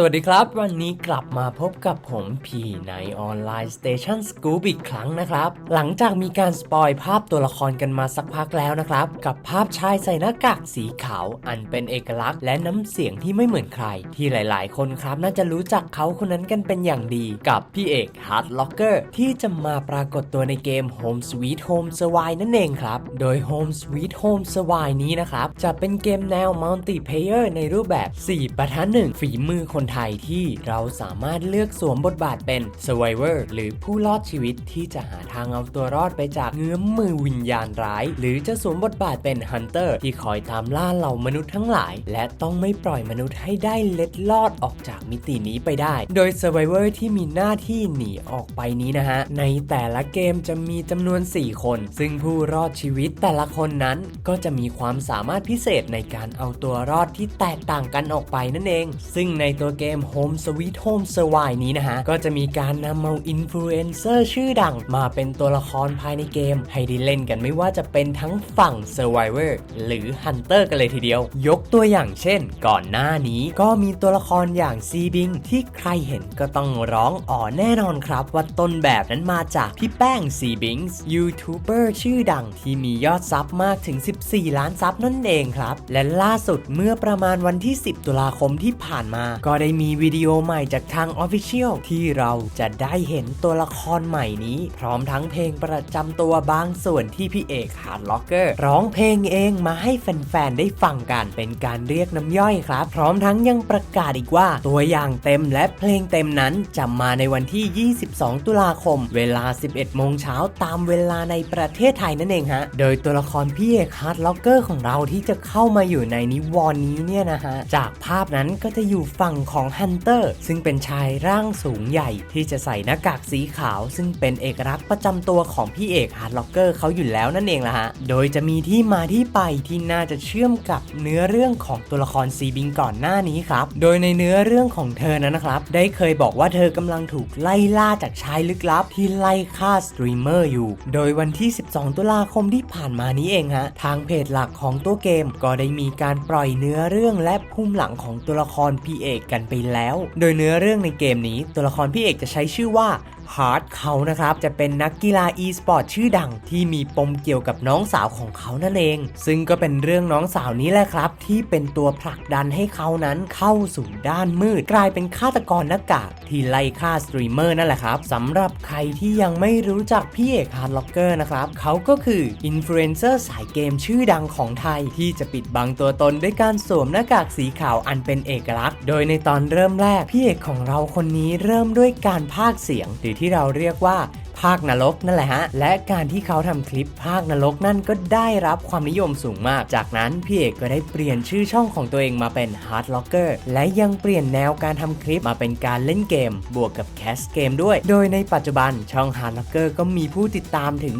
สวัสดีครับ วันนี้กลับมาพบกับผมพีในออนไลน์สเตชันสกู๊ปอีกครั้งนะครับ หลังจากมีการสปอยภาพตัวละครกันมาสักพักแล้วนะครับ กับภาพชายใส่หน้ากากสีขาว อันเป็นเอกลักษณ์และน้ำเสียงที่ไม่เหมือนใคร ที่หลายๆ คนครับน่าจะรู้จักเขาคนนั้นกันเป็นอย่างดี กับพี่เอกฮาร์ดล็อกเกอร์ที่จะมาปรากฏตัวในเกม Home Sweet Home s w i นั่นเองครับ โดย Home Sweet Home s w i นี้นะครับจะเป็นเกมแนว Multiplayer ในรูปแบบ 4 ประทะ1ฝีมือคนไทยที่เราสามารถเลือกสวมบทบาทเป็น Survivor หรือผู้รอดชีวิตที่จะหาทางเอาตัวรอดไปจากเงื้อมมือวิญญาณร้าย หรือจะสวมบทบาทเป็น Hunter ที่คอยตามล่าเหล่ามนุษย์ทั้งหลาย และต้องไม่ปล่อยมนุษย์ให้ได้เล็ดลอดออกจากมิตินี้ไปได้ โดย Survivor ที่มีหน้าที่หนีออกไปนี้นะฮะ ในแต่ละเกมจะมีจำนวน 4 คน ซึ่งผู้รอดชีวิตแต่ละคนนั้นก็จะมีความสามารถพิเศษในการเอาตัวรอดที่แตกต่างกันออกไปนั่นเอง ซึ่งในตัวเกม Home Sweet Home s w i นี้นะฮะ ก็จะมีการนำเอาอินฟลูเอนเซอร์ชื่อดัง มาเป็นตัวละครภายในเกม ให้ได้เล่นกันไม่ว่าจะเป็นทั้งฝั่ง Survivor หรือ Hunter กันเลยทีเดียว ยกตัวอย่างเช่น ก่อนหน้านี้ก็มีตัวละครอย่างซีบิงที่ใครเห็นก็ต้องร้องอ๋อแน่นอนครับ ว่าต้นแบบนั้นมาจากพี่แป้งซีบิงส์ยูทูบเบอร์ชื่อดังที่มียอดซับมากถึง 14 ล้านซับนั่นเองครับ และล่าสุดเมื่อประมาณวันที่ 10 ตุลาคมที่ผ่านมาก็ได้มีวิดีโอใหม่จากทาง Official ที่เราจะได้เห็นตัวละครใหม่นี้ พร้อมทั้งเพลงประจำตัวบางส่วนที่พี่เอกฮาร์ดล็อกเกอร์ร้องเพลงเองมาให้แฟนๆ ได้ฟังกัน เป็นการเรียกน้ำย่อยครับ พร้อมทั้งยังประกาศอีกว่า ตัวอย่างเต็มและเพลงเต็มนั้นจะมาในวันที่ 22 ตุลาคม เวลา 11 โมงเช้าตามเวลาในประเทศไทยนั่นเองฮะ โดยตัวละครพี่เอกฮาร์ดล็อกเกอร์ของเราที่จะเข้ามาอยู่ในนิวรณ์นี้เนี่ยนะฮะ จากภาพนั้นก็จะอยู่ฝั่งของฮันเตอร์ซึ่งเป็นชายร่างสูงใหญ่ที่จะใส่หน้ากากสีขาว ซึ่งเป็นเอกลักษณ์ประจำตัวของพี่เอกฮาร์ดล็อกเกอร์เขาอยู่แล้วนั่นเองล่ะฮะ โดยจะมีที่มาที่ไปที่น่าจะเชื่อมกับเนื้อเรื่องของตัวละครซีบิงก่อนหน้านี้ครับ โดยในเนื้อเรื่องของเธอนั้นนะครับ ได้เคยบอกว่าเธอกำลังถูกไล่ล่าจากชายลึกลับที่ไล่ฆ่าสตรีมเมอร์อยู่ โดยวันที่ 12 ตุลาคมที่ผ่านมานี้เองฮะ ทางเพจหลักของตัวเกมก็ได้มีการปล่อยเนื้อเรื่องและภูมิหลังของตัวละครพี่เอกกันไปแล้ว โดยเนื้อเรื่องในเกมนี้ตัวละครพี่เอกจะใช้ชื่อว่า ฮาร์ดเขานะครับจะเป็นนักกีฬา e สปอร์ตชื่อดัง ที่มีปมเกี่ยวกับน้องสาวของเขานั่นเอง ซึ่งก็เป็นเรื่องน้องสาวนี้แหละครับ ที่เป็นตัวผลักดันให้เขานั้นเข้าสู่ด้านมืด กลายเป็นฆาตกรหน้ากากที่ไล่ฆ่าสตรีมเมอร์นั่นแหละครับสำหรับใครที่ยังไม่รู้จักพี่เอกฮาร์ดล็อกเกอร์นะครับเขาก็คืออินฟลูเอนเซอร์สายเกมชื่อดังของไทย ที่จะปิดบังตัวตนด้วยการสวมหน้ากากสีขาวอันเป็นเอกลักษณ์ โดยในตอนเริ่มแรกพี่เอกของเราคนนี้เริ่มด้วยการพากเสียงหรือที่เราเรียกว่า ภาคนรกนั่นแหละฮะ และการที่เขาทำคลิปภาคนรกนั่นก็ได้รับความนิยมสูงมาก จากนั้นพี่เอกก็ได้เปลี่ยนชื่อช่องของตัวเองมาเป็น Hard Locker และยังเปลี่ยนแนวการทำคลิปมาเป็นการเล่นเกม บวกกับแคสเกมด้วย โดยในปัจจุบันช่อง Hard Locker ก็มีผู้ติดตามถึง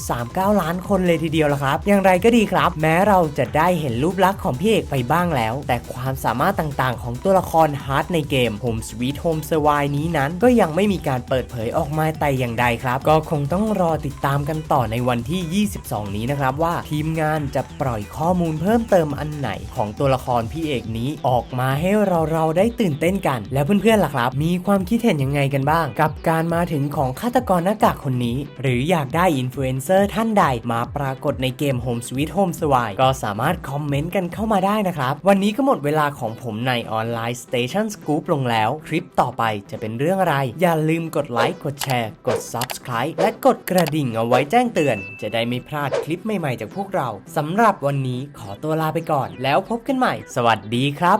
7.39 ล้านคนเลยทีเดียวละครับ อย่างไรก็ดีครับ แม้เราจะได้เห็นรูปลักษณ์ของพี่เอกไปบ้างแล้ว แต่ความสามารถต่างๆ ของตัวละครฮาร์ดในเกม Home Sweet Home s w i นี้นั้น ก็ยังไม่มีการเปิดเผยออกมาแต่อย่างใดครับ ก็คงต้องรอติดตามกันต่อในวันที่ 22 นี้นะครับ ว่าทีมงานจะปล่อยข้อมูลเพิ่มเติมอันไหนของตัวละครพี่เอกนี้ออกมาให้เราเราได้ตื่นเต้นกัน แล้วเพื่อนๆล่ะครับ มีความคิดเห็นยังไงกันบ้าง กับการมาถึงของฆาตกรหน้ากากคนนี้ หรืออยากได้อินฟลูเอนเซอร์ท่านใดมาปรากฏในเกม Home Sweet Home s w i ก็สามารถคอมเมนต์กันเข้ามาได้นะครับ วันนี้ก็หมดเวลาของผมในออนไลน์ Station Scoop ลงแล้ว คลิปต่อไปจะเป็นเรื่องอะไร อย่าลืมกดไลค์กดแชร์กด Subscribe และกดกระดิ่งเอาไว้แจ้งเตือน จะได้ไม่พลาดคลิปใหม่ๆจากพวกเราสำหรับวันนี้ขอตัวลาไปก่อน แล้วพบกันใหม่ สวัสดีครับ